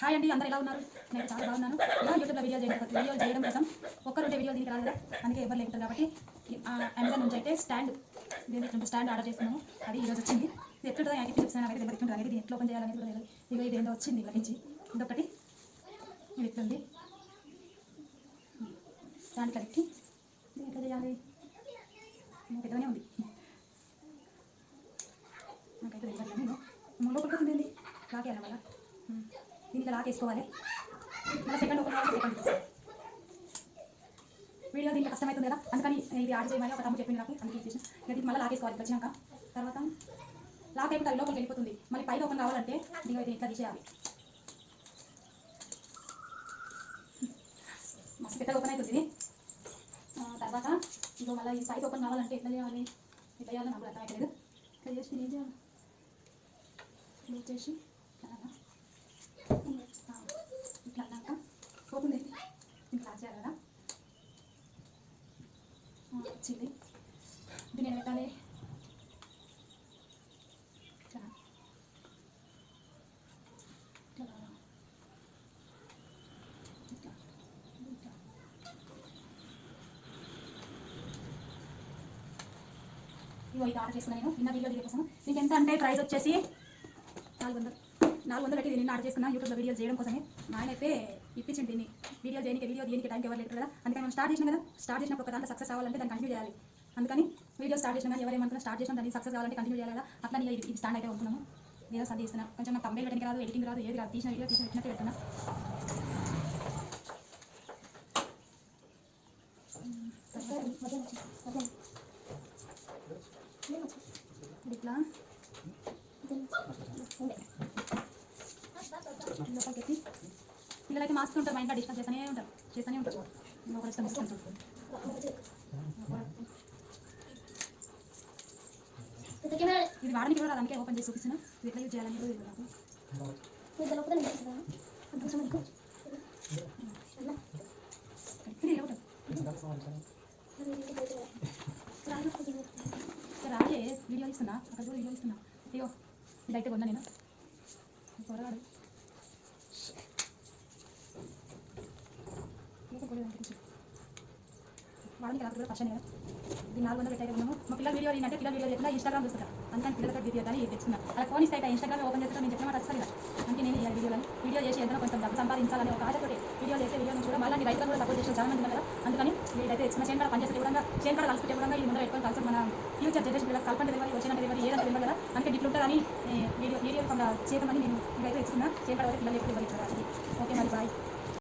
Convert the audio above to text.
Hi అండి అందరూ ఎలా ఉన్నారు? నేను చాలా బాగున్నాను. ఇలా యూట్యూబ్లో వీడియో చేయడం వీడియోలు చేయడం కోసం ఒక్కరోజు వీడియో దీనికి రాదు అందుకే ఎవరు లేకుంటారు కాబట్టి అమెజాన్ నుంచి అయితే స్టాండ్ దీనికి స్టాండ్ ఆర్డర్ చేస్తున్నాము. అది ఈరోజు వచ్చింది. ఇది ఎట్లుంటుందో నాకు చూపిస్తాను నాకైతే తెలియదు ఎట్లుంటుంది అనేది ఎట్లా ఓపెన్ చేయాలనేది కూడా లేదు ఇక ఇది ఏందో వచ్చింది ఇలా నుంచి. ఇదొకటి ఇది ఎట్లుంది స్టాండ్ కలిపి దీన్ని ఎట్లా చేయాలి? ఇంకా పెద్దగానే ఉంది. నాకైతే తెలియదు కానీ ఉంది లాక్ మళ్ళీ దీనికి రాకేసుకోవాలి మళ్ళీ సెకండ్ ఓపెన్ కావాలి సెకండ్ వీడియో దీంట్లో కష్టమవుతుంది కదా? అందుకని ఇది ఆర్డర్ చేయమని ఒక తమ్ముడు చెప్పింది నాకు. అందుకే చేసిన. ఇక మళ్ళీ లాకేసుకోవాలి వచ్చినాక. తర్వాత లాక్ అయిపోతే అది లోపలికి వెళ్ళిపోతుంది. మళ్ళీ పైకి ఓపెన్ కావాలంటే దీని అయితే ఇట్లా తీసేయాలి. మస్తు పెద్దగా ఓపెన్ అవుతుంది ఇది. తర్వాత ఇంకో మళ్ళీ ఈ ఓపెన్ కావాలంటే ఎట్లా చేయాలి? ఎట్లా చేయాలో నాకు కూడా అర్థమవుతలేదు ఇట్లా చేసి నేను ఏం చేయాలి? చేసి ఇట్లా ఆ, ఇట్లా అన్నాక పోతుంది దీన్ని క్లాస్ చేయాలి కదా ఆ, వచ్చింది దీన్ని నేను పెట్టాలి ఇగో ఇది ఆర్డర్ చేసుకున్నాను నేను. నిన్న వీడియో దిగే కోసం దీనికి ఎంత అంటే ప్రైస్ వచ్చేసి నాలుగు వందలు. నాలుగు వందలు పెట్టి నిన్న ఆర్డర్ చేసుకున్నా. యూట్యూబ్లో వీడియో చేయడం కోసమే. మా ఆయన అయితే ఇప్పించింది దీన్ని. వీడియో దేనికి వీడియో దీనికి టైంకి ఎవరు లేదు కదా. అందుకని మనం స్టార్ట్ చేసినాం కదా. స్టార్ట్ చేసినప్పుడు ఒక దాంట్లో సక్సెస్ అవ్వాలంటే దాన్ని కంటిన్యూ చేయాలి. అందుకని వీడియో స్టార్ట్ చేసిన కానీ ఎవరేమనుకున్నా స్టార్ట్ చేసినా దాన్ని సక్సెస్ కావాలంటే కంటిన్యూ చేయాలి అట్లా నేను ఇది స్టాండ్ అయితే ఉంటున్నాము వీడియో సర్ది చేస్తున్నా కొంచెం నాకు కంపెనీ పెట్టడానికి రాదు ఎడిటింగ్ రాదు ఏది రాదు తీసిన వీడియో తీసిన పెట్టినట్టు పెడుతున్నా ఇట్లా పిల్లలైతే మాస్క్ ఉంటారు మా ఇంట్లో డిస్టర్బ్ చేస్తూనే ఉంటారు చేస్తూనే ఉంటారు లోపల వాడడానికి కూడా అందుకే ఓపెన్ చేసి చూపిస్తున్నా. ఎట్లా యూజ్ చేయాలని కూడా నాకు. ఉంటుంది. ఇక్కడ రాలే వీడియో ఇస్తున్నా. అక్కడ కూడా వీడియో ఇస్తున్నా. అయ్యో ఇదైతే కొన్నా నేను. వాడికి రాత్రి కూడా ఫస్ట్ కదా ఇది నాలుగు వందలు పెట్టాయి ఉన్నాము మా పిల్లల వీడియో ఏంటంటే పిల్లల వీడియో ఎట్లా ఇన్స్టాగ్రామ్ చూస్తున్నా అందుకని పిల్లలతో వీడియో కానీ తెచ్చుకున్నా అలా ఫోన్ ఇస్తే ఇన్స్టాగ్రామ్ ఓపెన్ చేస్తే నేను చెప్పిన మాట వస్తుంది అందుకే నేను ఈ వీడియోలను వీడియో చేసి ఎంతో కొంచెం డబ్బు సంపాదించాలని ఒక ఆశతో వీడియో చేసే వీడియో కూడా మళ్ళీ రైతులు కూడా సపోర్ట్ చేసిన చాలా మంది ఉన్నారు కదా. అందుకని వీడైతే తెచ్చిన చేను కూడా పనిచేసే కూడా చేను కూడా కలిసి కూడా ఈ ముందు పెట్టుకొని కలిసి మన ఫ్యూచర్ జనరేషన్ పిల్లలు కల్పన డెలివరీ వచ్చిన డెలివరీ ఏదంటే తెలియదు కదా. అందుకే ఇట్లా ఉంటుందని వీడియో వీడియో కొంత చేయమని నేను ఇదైతే తెచ్చుకున్నా చేను కూడా పిల్లలు ఎక్కువ ఇవ్వాలి ఓకే